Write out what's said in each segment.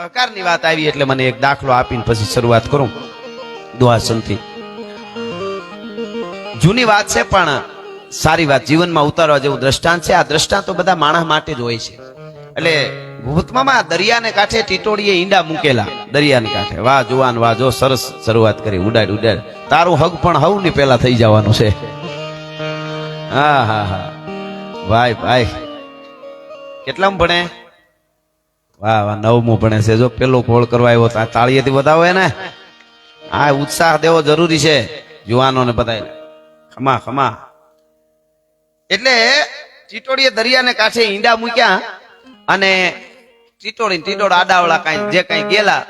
સહકારની વાત આવી એટલે મને એક દાખલો આપીને પછી શરૂઆત કરું. દુહાસનથી જૂની વાત છે, પણ સારી વાત. જીવનમાં ઉતારવા જેવું દ્રષ્ટાંત છે. આ દ્રષ્ટાંત તો બધા માણસ માટે જ હોય છે. એટલે ભૂતમાં દરિયાને કાંઠે ટીટોડીએ ઈંડા મૂકેલા. દરિયાને કાંઠે. વાહ, જુવાન, વાહ, જો સરસ શરૂઆત કરી. ઉડાડ ઉડાડ. તારું હગ પણ હવની પેલા થઈ જવાનું છે. હા હા હા. ભાઈ ભાઈ. કેટલામ ભણે? વાહ વાહ, નવમું ભણે છે. જો પેલો કોળ કરવા આવ્યો ત્યાં તાળીએથી બતાવો ને આ ઉત્સાહ દેવો જરૂરી છે યુવાનોને બધાને ખમા ખમા. એટલે ટીટોડીએ દરિયાને કાંઠે ઈંડા મૂક્યા અને ટીટોડી ટીટોડ આડાવડા કાંઈ જે કાંઈ ગયેલા,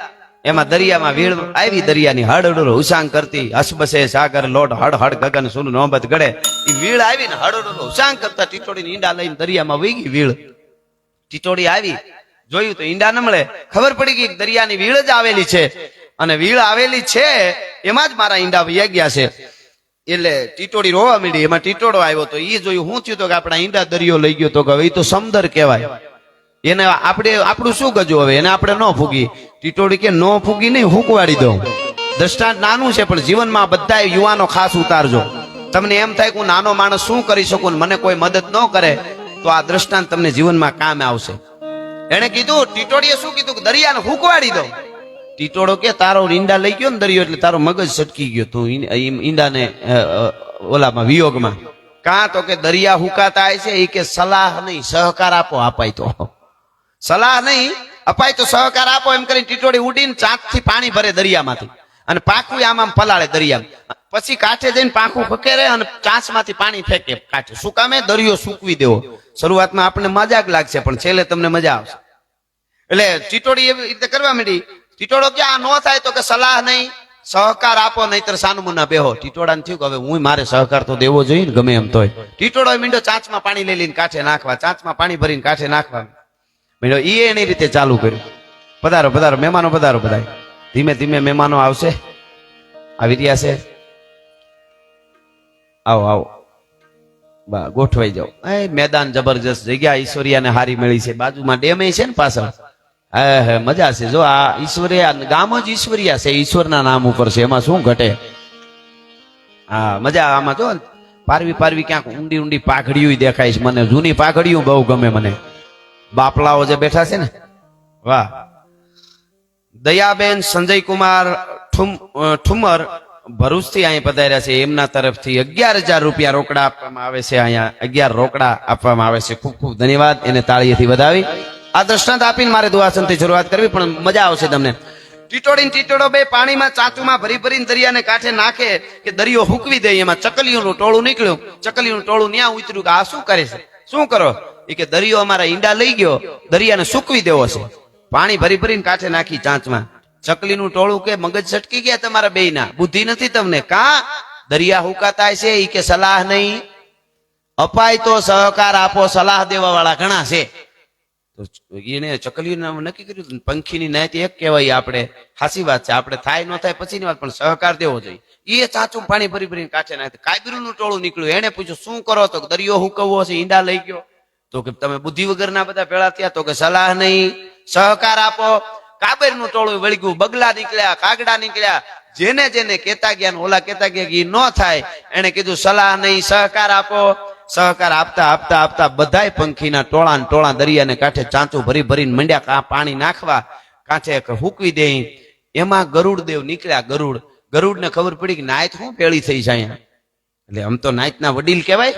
એમાં દરિયામાં વીળ આવી, દરિયાની હડડુર હુસાંગ કરતી અસબસે સાગર, લોટ હડ હડ ગગન સુન નોબત, ગળે. એ વીળ આવીને હડડુર હુસાંગ કરતા ટીટોડીની ઈંડા લઈને દરિયામાં વીગી વીળ ટીટોડી આવી જોયું તો ઈંડા ન મળે ખબર પડી ગઈ દરિયાની વીળ જ આવેલી છે. અને વીળ આવેલી છે, એમાં જ મારા ઈંડા વૈયા ગયા છે. એટલે ટીટોડી રોવા માંડી, એમાં ટીટોડો આવ્યો તો એ જોયું, હું થયું તો કે આપણા ઈંડા દરિયો લઈ ગયો તો કે હવે તો સમદર કહેવાય. એને આપણે, આપણું શું ગજું હવે? એને આપણે ન ફૂગી. ટીટોડી કે ન ફૂગી નહીં, હુંકવાડી દઉં. દ્રષ્ટાંત નાનું છે, પણ જીવનમાં બધા યુવાનો ખાસ ઉતારજો. તમને એમ થાય કે હું નાનો માણસ શું કરી શકું મને કોઈ મદદ ન કરે, તો આ દ્રષ્ટાંત તમને જીવનમાં કામ આવશે. એને કીધું ટીટોડીએ શું કીધું? કે દરિયાને હુંકવાડી દઉં ટીટોડો કે, તારો ઈંડા લઈ ગયો ને દરિયો, એટલે તારો મગજ સટકી ગયો. તું ઈંડાને ઓલામાં, વિયોગમાં. કાં તો કે દરિયા હુકાતા છે એ કે, સલાહ નહીં, સહકાર આપો, અપાય તો. સલાહ નહીં, અપાય તો સહકાર આપો, એમ કરીને ટીટોડી ઉડીને ચાંચથી પાણી ભરે દરિયામાંથી. અને પાખું આમ આમ પલાળે દરિયામાં. પછી કાંઠે જઈને પાખું ફકેરે અને ચાંચમાંથી પાણી ફેંકે કાંઠે. શું કામે દરિયો સૂકવી દેવો. શરૂઆતમાં આપણને મજાક લાગશે, પણ છેલ્લે તમને મજા આવશે. એટલે ચીટોડી એવી રીતે કરવા માંડી. ચીટોડો કે આ ન થાય તો કે સલાહ નહીં, સહકાર આપો, નહીતર સાનુમુના બેહો. ટીટોડાને થયું કે હવે હું મારે સહકાર તો દેવો જોઈએ ને, ગમે એમ તોય ટીટોડો મીંડો ચાંચમાં પાણી લઈ લઈને કાંઠે નાખવા, ચાંચમાં પાણી ભરીને કાંઠે નાખવા. મીંડો એ એની રીતે ચાલુ કર્યું. પધારો પધારો, મહેમાનો પધારો બધા ધીમે ધીમે મહેમાનો આવશે. આવી રહ્યા છે. આવો આવો. બા, ગોઠવાઈ જાઓ. એ મેદાન જબરજસ્ત જગ્યા ઈશ્વરિયાને હારી મળી છે. બાજુમાં ડેમે છે ને પાછળ. હે મજા છે. જો આ ઈશ્વરિયા ગામ જ ઈશ્વરિયા છે, ઈશ્વરના નામ ઉપર છે. એમાં શું ઘટે? હા, મજા આમાં. જો, પારવી પારવી ક્યાંક ઊંડી ઊંડી પાઘડીયું દેખાય છે. મને જૂની પાઘડીયું બહુ ગમે મને. બાપલાઓ જે બેઠા છે ને. વાહ. દયાબેન સંજય કુમાર ઠુમ ઠુમર ભરૂચથી અહીં પધાર્યા છે. એમના તરફથી અગિયાર હજાર રૂપિયા રોકડા આપવામાં આવે છે. અહીંયા અગિયાર રોકડા આપવામાં આવે છે. ખૂબ ખૂબ ધન્યવાદ. એને તાળીએથી વધાવી. આ દ્રષ્ટાંત આપીને મારે દુવાસનથી શરૂઆત કરવી, પણ મજા આવશે તમને. ટીટોડી ને ટીટોડો બે પાણીમાં ચાચુમાં ભરી ભરીને દરિયાને કાંઠે નાખે કે દરિયો હુકવી દે, એમાં ચકલીઓનું ટોળું નીકળ્યું. ચકલીનું ટોળું ન્યા ઉતર્યું કે આ શું કરે છે? શું કરો? એ કે દરિયો અમારા ઈંડા લઈ ગયો, દરિયાને સૂકવી દેવો છે. પાણી ભરી ભરીને કાંઠે નાખી ચાંચમાં. ચકલીનું ટોળું કે મગજ છટકી ગયા તમારા બેયના? બુદ્ધિ નથી તમને? કા? દરિયા હુકાતા છે, ઈ કે સલાહ નહીં. અપાય તો સહકાર આપો, સલાહ દેવા વાળા ઘણા છે. એને ચકલીનું નક્કી કર્યું. પંખીની નાયત એક કહેવાય આપણે. હાસી વાત છે. આપણે થાય ન થાય પછીની વાત, પણ સહકાર દેવો જોઈએ. એ ચાચું પાણી ભરી ભરીને કાંઠે નાખે. કાયબીરું ટોળું નીકળ્યું. એને પૂછ્યું, શું કરો તો દરિયો દરિયો હુકવવો છે, ઈંડા લઈ ગયો. તો કે, તમે બુદ્ધિ વગરના બધા ભેળા થયા. તો કે, સલાહ નહીં. સહકાર આપો. કાબેરનું ટોળું વળગ્યું. બગલા નીકળ્યા, કાગડા નીકળ્યા. જેને જેને કેતા ગયા ઓલા કેતા ગયા કે ન થાય. એને કીધું, સલાહ નહીં. સહકાર આપો. સહકાર આપતા આપતા આપતા બધાય પંખીના ટોળા ટોળા દરિયાને કાંઠે ચાંચું ભરી ભરીને મંડ્યા કા પાણી નાખવા કાંઠે હુકવી દે. એમાં ગરુડ દેવ નીકળ્યા ગરુડ. ગરુડ ને ખબર પડી કે નાયત હું પેળી થઈ જાય એટલે આમ તો નાયતના વડીલ કહેવાય.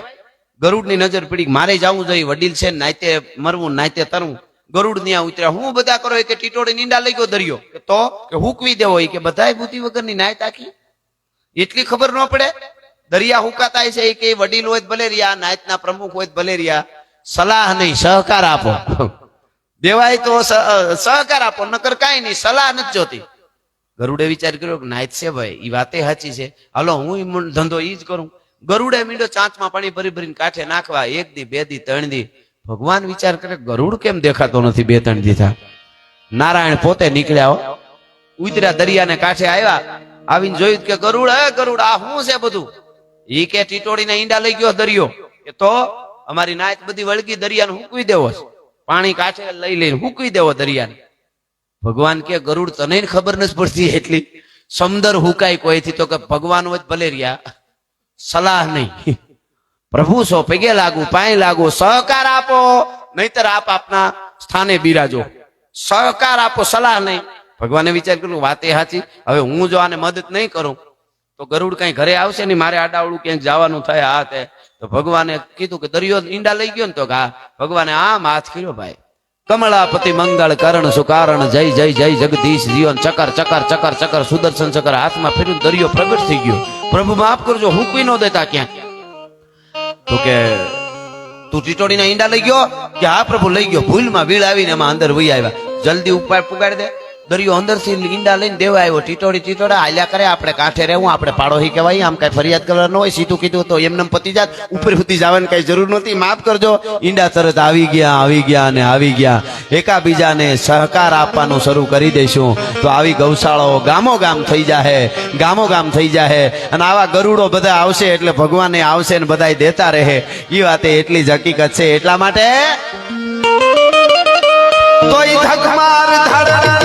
ગરુડની નજર પડી મારે જવું જોઈએ, વડીલ છે નાયતે મરવું, નાયતે તરવું. ગરુડ ત્યાં ઉતર્યા. હું બધા કરો? કે ટીટોડી નીંડા લઈ ગયો દરિયો. તો? કે હુકવી દેવો? કે બધાય બુદ્ધિ વગરની નાયત આખી. એટલી ખબર ન પડે? દરિયા હુકાતા છે એ કે વડીલ હોય ભલે રહ્યા, નાયતના પ્રમુખ હોય ભલે રહ્યા. સલાહ નહીં, સહકાર આપો. દેવાય તો સહકાર આપો, નકર કાંઈ નહીં, સલાહ નથી જોતી. ગરુડે વિચાર કર્યો કે નાયત છે ભાઈ એ વાતે સાચી છે. હાલો, હું ધંધો ઈ જ કરું. ગરુડે મીંડો ચાંચમાં પાણી ભરી ભરીને કાંઠે નાખવા, એક દી, બે દી, ત્રણ દી. ભગવાન વિચાર કરે, ગરુડ કેમ દેખાતો નથી બે ત્રણ દી થા? નારાયણ પોતે નીકળ્યા ઉતર્યા દરિયાને કાંઠે આવ્યા. આવીને જોયું કે ગરુડ હે ગરુડ, આ શું છે બધું? ઈ કે ટીટોડીને ઈંડા લઈ ગયો દરિયો. એ તો અમારી નાયત બધી વળગી દરિયાને હુકવી દેવો છે. પાણી કાંઠે લઈ લઈને હુકવી દેવો દરિયાને. ભગવાન કે ગરુડ તને ખબર નથી પડતી એટલી. સમદર હુકાય કોઈથી તો કે ભગવાન તો ભલે રહ્યા. સલાહ નહીં. પ્રભુ સો પગે લાગુ, પાય લાગુ, સહકાર આપો. નહીતર આપ આપના સ્થાને બિરાજો. સહકાર આપો, સલાહ નહીં. ભગવાને વિચાર કર્યું, વાત એ સાચી હવે હું જો આને મદદ નહીં કરું તો ગરુડ કઈ ઘરે આવશે નહીં, મારે આડાવડું ક્યાંક જવાનું થાય આ તે. તો ભગવાને કીધું કે દરિયો ઈંડા લઈ ગયો ને તો હા, ભગવાને આમ હાથ કર્યો ભાઈ. કમળાપતિ મંગળ કરણ સુકારણ, જય જય જય જગદીશ જીવન, ચકર ચકર ચકર ચકર, સુદર્શન ચકર, હાથમાં ફેર્યું ને દરિયો પ્રગટ થઈ ગયો. પ્રભુ માફ કરજો, હું કોઈ ન દેતા ક્યાંક. તો કે, તું ટીટોડીના ઈંડા લઈ ગયો? કે હા પ્રભુ લઈ ગયો. ભૂલમાં વીળ આવીને એમાં અંદર વહી આવ્યા. જલ્દી ઉપર પુગાડી દે. દરિયો અંદરથી ઈંડા લઈને દેવા આવ્યો. ટીટોડી ટીટોડા હાલ્યા કરે, આપણે કાંઠે રહેવું, આપણે પાડોહી કહેવાય, આમ કઈ ફરિયાદ કરવા ન હોય, સીધું કીધું તો એમને પતી જાત. ઉપર સુધી જવાની કઈ જરૂર નહોતી, માફ કરજો. ઈંડા તરત આવી ગયા આવી ગયા અને આવી ગયા. એકાબીજાને સહકાર આપવાનું શરૂ કરી દઈશું. તો આવી ગૌશાળાઓ ગામો ગામ થઈ જાહે ગામો ગામ થઈ જાહે. અને આવા ગરુડો બધા આવશે એટલે ભગવાને આવશે ને બધા દેતા રહે. એ વાતે એટલી જ હકીકત છે એટલા માટે તોય ધક માર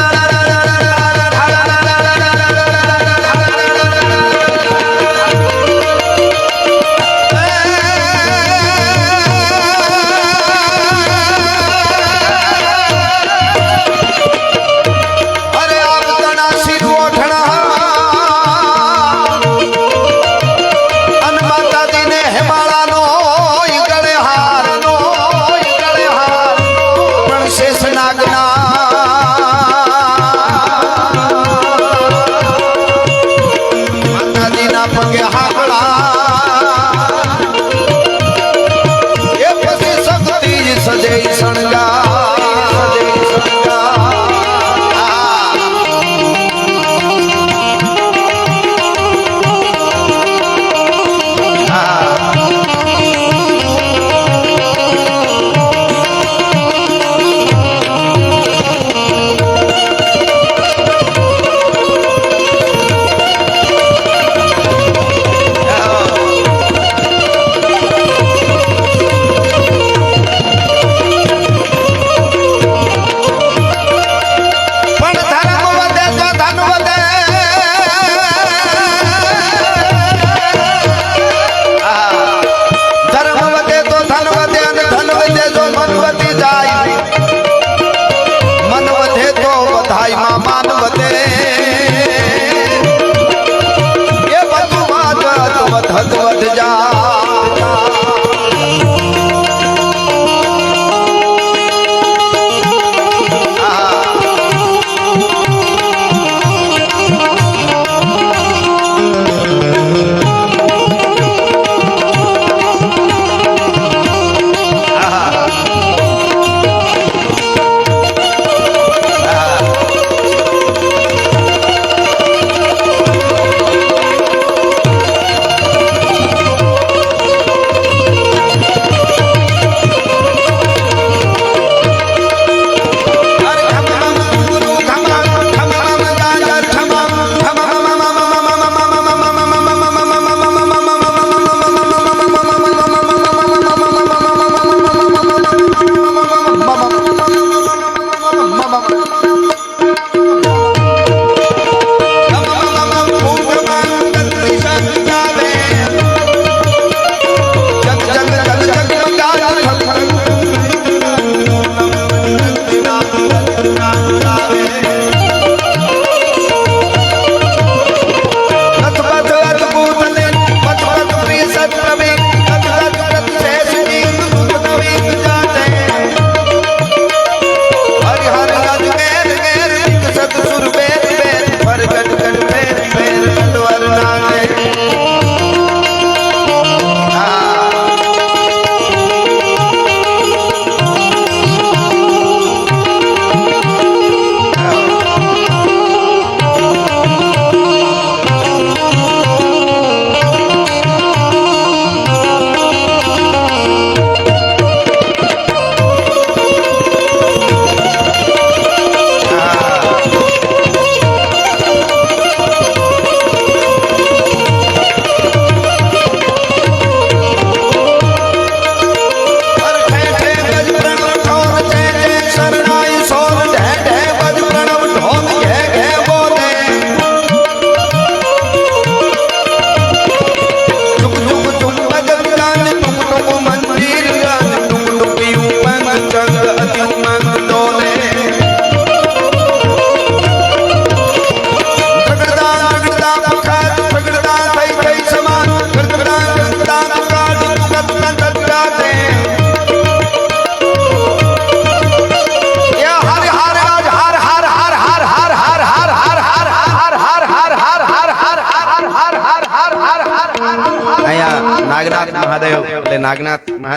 જા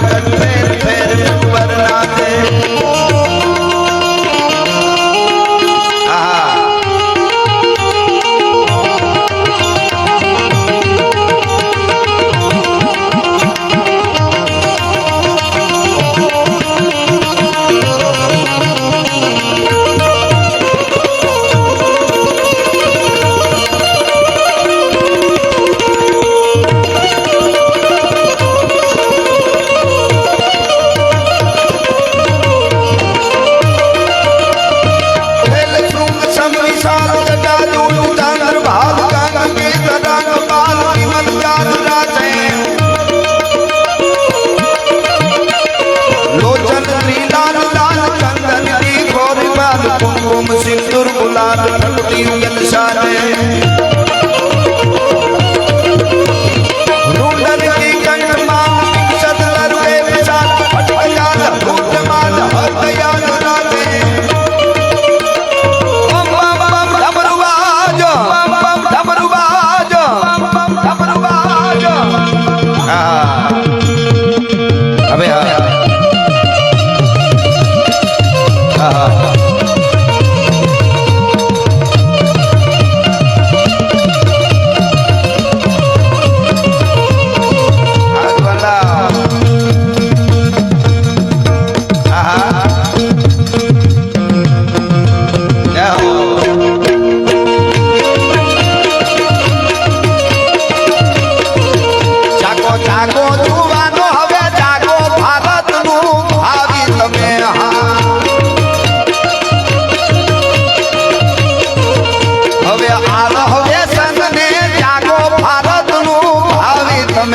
कर ले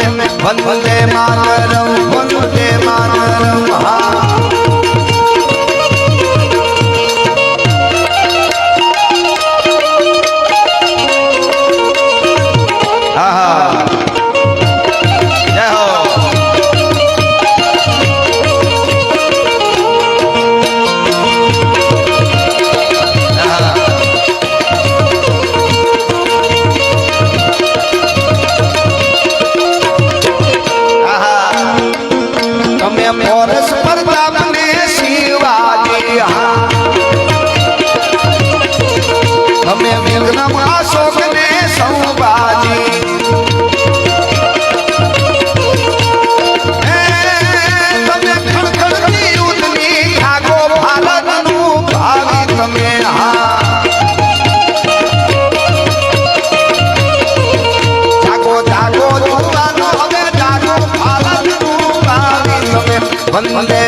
વંદે માતરમ વંદે માતરમ હા. ಒಂದೇ